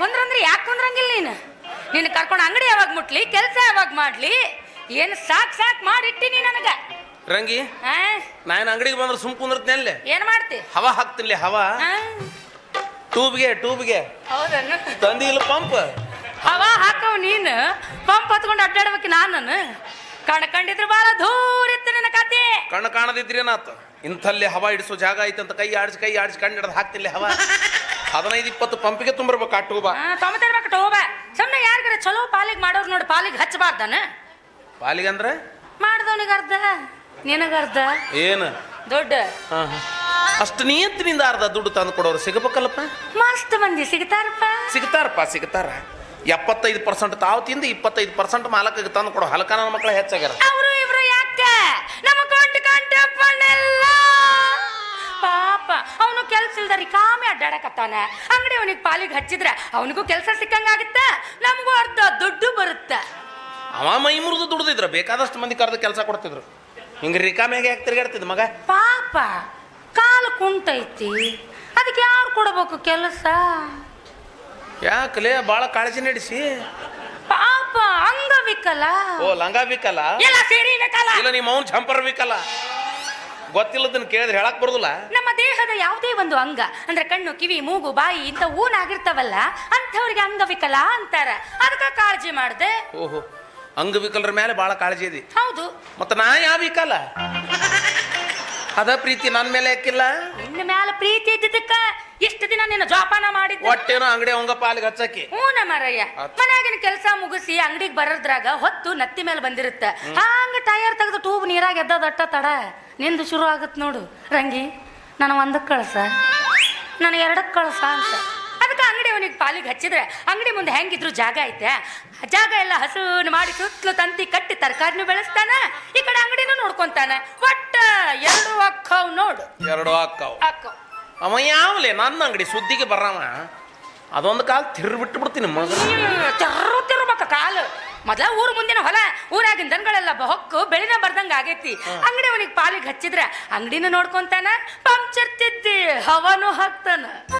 ಕುಂದ್ರಂದ್ರೆ ಯಾಕೆ ಕುಂದ್ರಂಗಿಲ್ಲ ನೀನು? ನಿನ್ನ ಕರ್ಕೊಂಡು ಅಂಗಡಿ ಯಾವಾಗ ಮುಟ್ಲಿ ಕೆಲಸ ಯಾವಾಗ ಮಾಡ್ಲಿ? ಏನು ಸಾಕ್ ಸಾಕ್ ಮಾಡಿಟ್ಟಿನಿ ನನಗೆ. ರಂಗಿ? ನಾನು ಅಂಗಡಿಗೆ ಬಂದ್ರೆ ಸುಮ್ ಕುಂದಿರ್ತೇನೆ ಏನ್ ಮಾಡ್ತಿ? ಹವಾ ಹಾಕ್ತಿಲ್ಲ ಹವಾ. ಟೂಬ್ಗೆ ಟೂಬ್ಗೆ. ಹೌದನ್ನು? ತಂದಿಲ್ಲ ಪಂಪ್? ಹವ ಹಾಕವ್ ನೀನು. ಪಂಪ್ ಹತ್ಕೊಂಡು ಅಡ್ಡಾಡ್ಬೇಕು ನಾನು ಕಣ್ಕಂಡಿದ್ರೆ ಬಾಳ ದೂರ ಇತ್ತು ನಿನ್ನ ಕತೆ. ಕಣ್ಣು ಕಾಣದಿದ್ರಿ ಏನಾತು ಇಂಥಲ್ಲಿ ಹವಾ ಇಡಿಸೋ ಜಾಗ ಐತೆ ಅಂತ ಕೈ ಆಡಿಸಿ ಕೈ ಆಡಿಸಿ ಕಣ್ಣು ಹಿಡ್ದು ಹಾಕ್ತಿಲ್ಲ ಹವಾ. ಹದಿನೈದು ಇಪ್ಪತ್ತು ಪಂಪಿಗೆ ತುಂಬಿರ್ಬೇಕು ಆ ಟ್ಯೂಬ ತೊಂಬತ್ತಿರ್ಬೇಕು ಟೋಬ. ಸುಮ್ಮನೆ ಯಾರಿಗಾರ ಚಲೋ ಪಾಲಿಗೆ ಮಾಡೋರು ನೋಡಿ ಪಾಲಿಗೆ ಹಚ್ಚಬಾರ್ದನ? ಪಾಲಿಗಂದ್ರೆ ಮಾಡ್ದವನಿಗೆ ಅರ್ಧ ನಿನಗ ಅರ್ಧ. ಏನು? ದೊಡ್ಡ. ಅಷ್ಟು ನಿಯಂತ್ರಿನಿಂದ ಅರ್ಧ ದುಡ್ಡು ತಂದು ಕೊಡೋರು ಸಿಗಬೇಕಲ್ಲಪ್ಪ? ಮಸ್ತ್ ಮಂದಿ ಸಿಗ್ತಾರಪ್ಪ. ಸಿಗ್ತಾರಪ್ಪ ಸಿಗ್ತಾರ. ಎಪ್ಪತ್ತೈದು ಪರ್ಸೆಂಟ್ ತಾವು ತಿಂದು ಇಪ್ಪತ್ತೈದು ಪರ್ಸೆಂಟ್ ಮಾಲಕಿಗೆ ತಂದು ಕೊಡೋ ಹಲಕನ ಮಕ್ಕಳ ಹೆಚ್ಚಾಗ್ಯಾರ. ಅವರು ಅವನು ಕಾಮಿ ಅಡ್ಡಾಡಕತ್ತಾನ. ಅಂಗಡಿ ಅವನಿಗೆ ಪಾಲಿಗೆ ಹಚ್ಚಿದ್ರೆ ಅವನಿಗೂ ಕೆಲಸ ಸಿಕ್ಕಂಗಾಗತ್ತ ನಮಗೂ ಅರ್ಧ ದುಡ್ಡು ಬರುತ್ತೆ. ಅವ ಮೈ ಮುರಿದು ದುಡ್ದಿದ್ರ ಬೇಕಾದಷ್ಟು ಮಂದಿ ಕರೆದು ಕೆಲಸ ಕೊಡ್ತಿದ್ರು. ಹಿಂಗೆ ರಿಕಾಮೆಗೆ ಯಾಕೆ ತಿರ್ಗಾಡ್ತಿದ್ ಮಗ? ಪಾಪ ಕಾಲು ಕುಂಟೈತಿ ಅದಕ್ಕೆ ಯಾರು ಕೊಡಬೇಕು ಕೆಲಸ? ಯಾಕಲೇ ಭಾಳ ಕಾಳಜಿ ನಡೆಸಿ. ಪಾಪ ಅಂಗವಿಕಲ. ಓ ಲಂಗ ಬೇಕಲ್ಲ ಎಲ್ಲ ಸೇರಿ ಬೇಕಲ್ಲ ಇಲ್ಲ ನಿಮ್ಮ ಅವ್ನು ಚಂಪರ್ ಬೇಕಲ್ಲ ಗೊತ್ತಿಲ್ಲದನ್ನ ಕೇಳಿದ್ರೆ ಹೇಳಕ್ ಬರುದಿಲ್ಲ. ನಮ್ಮ ದೇಹದ ಯಾವುದೇ ಒಂದು ಅಂಗ ಅಂದ್ರೆ ಕಣ್ಣು ಕಿವಿ ಮೂಗು ಬಾಯಿ ಇಂಥ ಊನಾಗಿರ್ತಾವಲ್ಲ ಅಂಥವ್ರಿಗೆ ಅಂಗವಿಕಲ ಅಂತಾರ. ಅದಕ್ಕೆ ಕಾಳಜಿ ಮಾಡ್ದೆ. ಓಹೋ ಅಂಗವಿಕಲರ ಮೇಲೆ ಬಹಳ ಕಾಳಜಿ ಇದೆ. ಹೌದು. ಮತ್ತೆ ನಾ ಯಾವ ವಿಕಲ? ಅದ ಪ್ರೀತಿ ನನ್ನ ಮೇಲೆ ಯಾಕಿಲ್ಲ? ನಿನ್ನ ಮೇಲೆ ಪ್ರೀತಿ ಇದ್ದಿದ್ದಕ್ಕ ಎಷ್ಟು ದಿನ ನಿನ್ನ ಜೋಪಾನ ಮಾಡಿ ಒಟ್ಟೇನೋ ಅಂಗಡಿ ಅವಂಗ ಪಾಲಿಗೆ ಹಚ್ಚಕ್ಕೆ. ಹ್ಞೂ ಮಾರಯ್ಯ ಮನ್ಯಾಗಿನ ಕೆಲಸ ಮುಗಿಸಿ ಅಂಗಡಿಗೆ ಬರೋದ್ರಾಗ ಹೊತ್ತು ನತ್ತಿ ಮೇಲೆ ಬಂದಿರುತ್ತೆ. ಹಂಗ ಟೈರ್ ತೆಗೆದು ಟೂಬ್ ನೀರಾಗ ಎದ್ದದಟ್ಟ ತಡ. ನಿಂದು ಶುರು ಆಗತ್ ನೋಡು. ರಂಗಿ ನಾನು ಒಂದಕ್ಕೆ ಕಳಸ? ನನಗೆ ಎರಡಕ್ಕೆ ಕಳಸ ಅಂತ. ಅದಕ್ಕೆ ಅಂಗಡಿ ಅವನಿಗೆ ಪಾಲಿಗೆ ಹಚ್ಚಿದ್ರೆ ಅಂಗಡಿ ಮುಂದೆ ಹೆಂಗಿದ್ರು ಜಾಗ ಐತೆ. ಜಾಗ ಎಲ್ಲ ಹಸುನ್ ಮಾಡಿ ಸುತ್ತಲು ತಂತಿ ಕಟ್ಟಿ ತರಕಾರಿನೂ ಬೆಳೆಸ್ತಾನ. ಈ ಕಡೆ ಅಂಗಡಿನೂ ನೋಡ್ಕೊಂತಾನೆ. ಒಟ್ಟ ಎರಡು ಅಕ್ಕವ್ ನೋಡು. ಎರಡು ಅಕ್ಕವ್. ಅಕ್ಕವ್. ಅವ ಯಾವಲೆ? ನನ್ನ ಅಂಗಡಿ ಸುದ್ದಿಗೆ ಬರವ ಅದೊಂದು ಕಾಲು ತಿರ್ಬಿಟ್ಟು ಬಿಡ್ತೀನಿ ಮಗ ತಿರ್ಬೇಕು ಕಾಲು. ಮೊದಲ ಊರು ಮುಂದಿನ ಹೊಲ ಊರಾಗಿನ ದನಗಳೆಲ್ಲ ಹೊಕ್ಕು ಬೆಳಿನ ಬರ್ದಂಗ ಆಗೈತಿ. ಅಂಗಡಿ ಅವನಿಗೆ ಪಾಲಿಗೆ ಹಚ್ಚಿದ್ರ ಅಂಗಡಿನೂ ನೋಡ್ಕೊಂತಾನ ಪಂಚರ್ತಿದ್ದಿ ಹವನು ಹಾಕ್ತಾನ